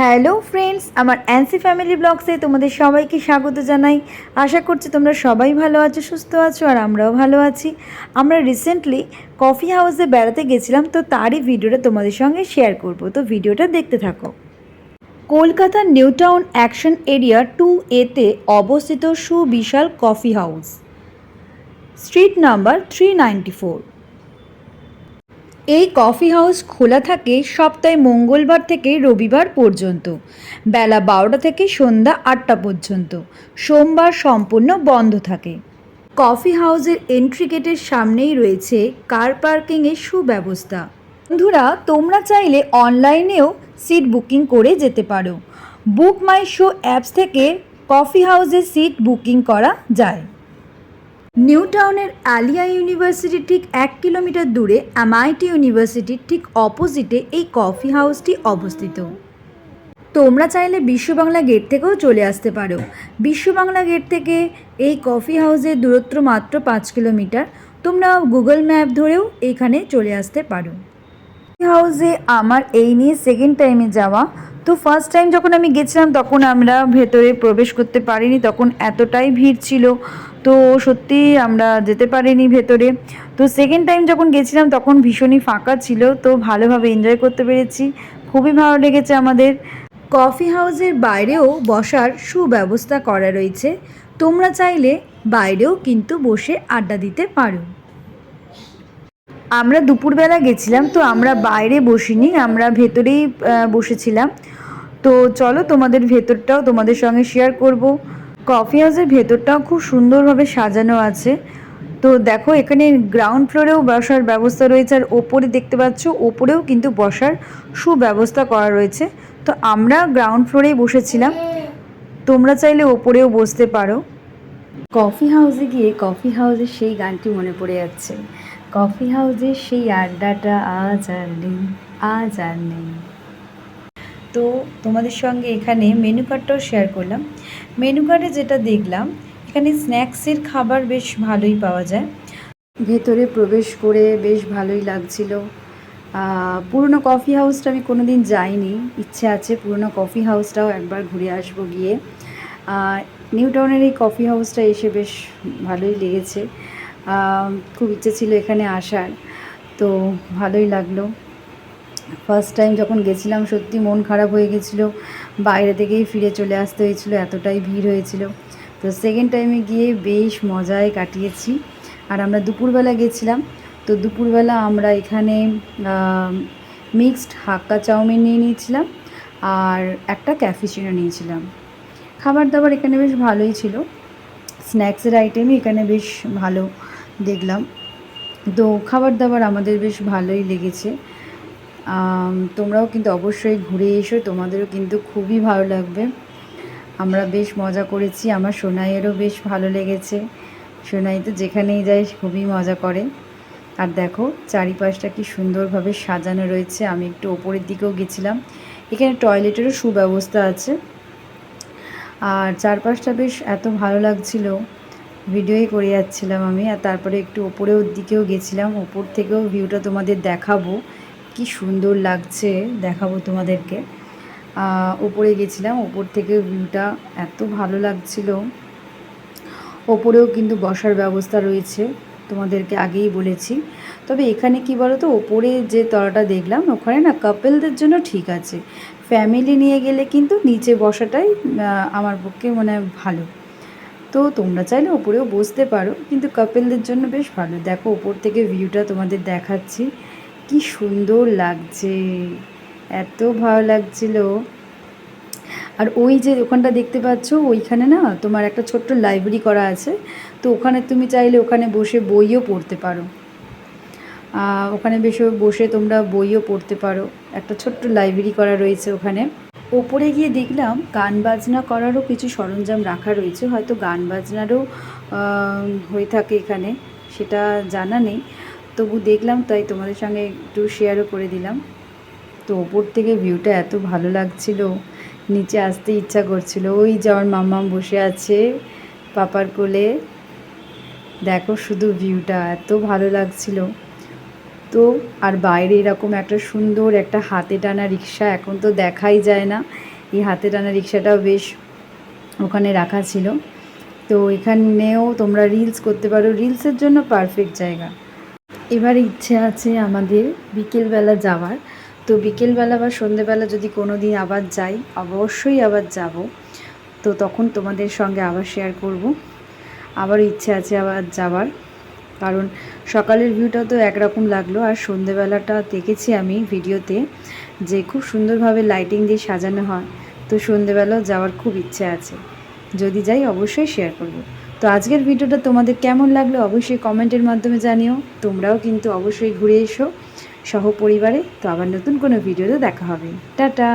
Hello friends, আমার অ্যান্সি family ব্লগসে তোমাদের সবাইকে স্বাগত জানাই। আশা করছি তোমরা সবাই ভালো আছো, সুস্থ আছো, আর আমরাও ভালো আছি। আমরা রিসেন্টলি কফি হাউসে বেড়াতে গেছিলাম, তো তারই ভিডিওটা তোমাদের সঙ্গে শেয়ার করব। তো ভিডিওটা দেখতে থাকো। কলকাতার new town action area two এতে অবস্থিত সুবিশাল coffee house street number three ninety four এই কফি হাউস খোলা থাকে সপ্তাহে মঙ্গলবার থেকে রবিবার পর্যন্ত। বেলা বারোটা থেকে সন্ধ্যা আটটা পর্যন্ত। সোমবার সম্পূর্ণ বন্ধ থাকে। কফি হাউসের এন্ট্রি গেটের সামনেই রয়েছে কার পার্কিংয়ের সুব্যবস্থা। বন্ধুরা, তোমরা চাইলে অনলাইনেও সিট বুকিং করে যেতে পারো। বুক মাই শো অ্যাপস থেকে কফি হাউসের সিট বুকিং করা যায়। নিউ টাউনের আলিয়া ইউনিভার্সিটি ঠিক এক কিলোমিটার দূরে এমআইটি ইউনিভার্সিটির ঠিক অপোজিটে এই কফি হাউসটি অবস্থিত। তোমরা চাইলে বিশ্ববাংলা গেট থেকেও চলে আসতে পারো। বিশ্ববাংলা গেট থেকে এই কফি হাউসের দূরত্ব মাত্র পাঁচ কিলোমিটার। তোমরা গুগল ম্যাপ ধরেও এখানে চলে আসতে পারো। কফি হাউসে আমার এই নিয়ে সেকেন্ড টাইমে যাওয়া। তো ফার্স্ট টাইম যখন আমি গেছিলাম, তখন আমরা ভেতরে প্রবেশ করতে পারিনি, তখন এতটাই ভিড় ছিল। তো সত্যি আমরা যেতে পারিনি ভেতরে। তো সেকেন্ড টাইম যখন গেছিলাম তখন ভীষণই ফাঁকা ছিল তো ভালোভাবে এনজয় করতে পেরেছি। খুবই ভালো লেগেছে আমাদের। কফি হাউসের বাইরেও বসার সুব্যবস্থা করা রয়েছে। তোমরা চাইলে বাইরেও কিন্তু বসে আড্ডা দিতে পারো। আমরা দুপুরবেলা গেছিলাম তো আমরা বাইরে বসিনি আমরা ভেতরেই বসেছিলাম। তো চলো তোমাদের ভেতরটাও তোমাদের সঙ্গে শেয়ার করব। কফি হাউসের ভেতরটাও খুব সুন্দরভাবে সাজানো আছে। তো দেখো, এখানে গ্রাউন্ড ফ্লোরেও বসার ব্যবস্থা রয়েছে আর ওপরে দেখতে পাচ্ছ, ওপরেও কিন্তু বসার সুব্যবস্থা করা রয়েছে। তো আমরা গ্রাউন্ড ফ্লোরেই বসেছিলাম। তোমরা চাইলে ওপরেও বসতে পারো। কফি হাউসে গিয়ে কফি হাউসের সেই গানটি মনে পড়ে যাচ্ছে। কফি হাউসের সেই আড্ডাটা আজ আর নেই, আজ আর নেই। তো তোমাদের সঙ্গে এখানে মেনু কার্ডটাও শেয়ার করলাম। মেনু কার্ডে যেটা দেখলাম, এখানে স্ন্যাক্সের খাবার বেশ ভালোই পাওয়া যায়। ভেতরে প্রবেশ করে বেশ ভালোই লাগছিল। পুরনো কফি হাউসটা আমি কোনো দিন যাইনি। ইচ্ছে আছে পুরনো কফি হাউসটাও একবার ঘুরে আসব গিয়ে। নিউ টাউনের এই কফি হাউসটা এসে বেশ ভালোই লেগেছে। খুব ইচ্ছে ছিল এখানে আসার। তো ভালোই লাগল। ফার্স্ট টাইম যখন গেছিলাম, সত্যি মন খারাপ হয়ে গেছিল। বাইরে থেকেই ফিরে চলে আসতে হয়েছিল, এতটাই ভিড় হয়েছিল। তো সেকেন্ড টাইমে গিয়ে বেশ মজায় কাটিয়েছি। আর আমরা দুপুরবেলা গেছিলাম। তো দুপুরবেলা আমরা এখানে মিক্সড হাক্কা চাউমিন নিয়ে নিয়েছিলাম আর একটা ক্যাফিচিনো নিয়েছিলাম। খাবার দাবার এখানে বেশ ভালোই ছিল। স্ন্যাক্সের আইটেমই এখানে বেশ ভালো দেখলাম। তো খাবার দাবার আমাদের বেশ ভালোই লেগেছে। তোমরাও কিন্তু অবশ্যই ঘুরে এসো, তোমাদেরও কিন্তু খুবই ভালো লাগবে। আমরা বেশ মজা করেছি, আমার সোনাইয়েরও বেশ ভালো লেগেছে। সোনাই তো যেখানেই যায় খুবই মজা করে। আর দেখো, চারিপাশটা কি সুন্দরভাবে সাজানো রয়েছে, আমি একটু ওপরের দিকেও গেছিলাম। এখানে টয়লেটেরও সুব্যবস্থা আছে। আর চারপাশটা বেশ এত ভালো লাগছিল, ভিডিওই করে যাচ্ছিলাম আমি। আর তারপরে একটু ওপরের দিকেও গেছিলাম, ওপর থেকেও ভিউটা তোমাদের দেখাবো। কি সুন্দর লাগছে দেখাবো তোমাদেরকে। ওপরে গেছিলাম, ওপর থেকে ভিউটা এত ভালো লাগছিল। ওপরেও কিন্তু বসার ব্যবস্থা রয়েছে, তোমাদেরকে আগেই বলেছি। তবে এখানে কি বলো তো ওপরে যে তলাটা দেখলাম, ওখানে না কাপেলদের জন্য ঠিক আছে। ফ্যামিলি নিয়ে গেলে কিন্তু নিচে বসাটাই আমার পক্ষে মনে হয় ভালো। তো তোমরা চাইলে ওপরেও বসতে পারো, কিন্তু কাপেলদের জন্য বেশ ভালো। দেখো, ওপর থেকে ভিউটা তোমাদের দেখাচ্ছি। কি সুন্দর লাগছে। এত ভালো লাগছিল। আর ওই যে ওখানটা দেখতে পাচ্ছ, ওইখানে না তোমার একটা ছোট্ট লাইব্রেরি করা আছে। তো ওখানে তুমি চাইলে ওখানে বসে বইও পড়তে পারো। ওখানে বেশ বসে তোমরা বইও পড়তে পারো। একটা ছোট্ট লাইব্রেরি করা রয়েছে ওখানে। ওপরে গিয়ে দেখলাম গান বাজনা করারও কিছু সরঞ্জাম রাখা রয়েছে। হয়তো গান বাজনারও হয়ে থাকে এখানে, সেটা জানা নেই। তবু দেখলাম, তাই তোমাদের সঙ্গে একটু শেয়ারও করে দিলাম। তো ওপর থেকে ভিউটা এত ভালো লাগছিল, নিচে আসতে ইচ্ছা করছিল। ওই যে আমার মাম্মাম বসে আছে পাপার কোলে। দেখো শুধু ভিউটা এত ভালো লাগছিল। তো আর বাইরে এরকম একটা সুন্দর একটা হাতে টানা রিক্সা এখন তো দেখাই যায় না। এই হাতে টানা রিক্সাটাও বেশ ওখানে রাখা ছিল। তো এখানেও তোমরা রিলস করতে পারো। রিলসের জন্য পারফেক্ট জায়গা। এবার ইচ্ছে আছে আমাদের বিকেলবেলা যাওয়ার। তো বিকেলবেলা বা সন্ধেবেলা যদি কোনো দিন আবার যাই, অবশ্যই আবার যাব। তো তখন তোমাদের সঙ্গে আবার শেয়ার করব। আবার ইচ্ছে আছে আবার যাওয়ার। কারণ সকালের ভিউটা তো একরকম লাগল। আর সন্ধেবেলাটা দেখেছি আমি ভিডিওতে যে খুব সুন্দরভাবে লাইটিং দিয়ে সাজানো হয়। তো সন্ধেবেলাও যাওয়ার খুব ইচ্ছে আছে। যদি যাই, অবশ্যই শেয়ার করব। তো আজকের ভিডিওটা তোমাদের কেমন লাগল অবশ্যই কমেন্টের মাধ্যমে জানিও। তোমরাও কিন্তু অবশ্যই ঘুরে এসো সহ পরিবারে তো আবার নতুন কোনো ভিডিওতে দেখা হবে। টাটা!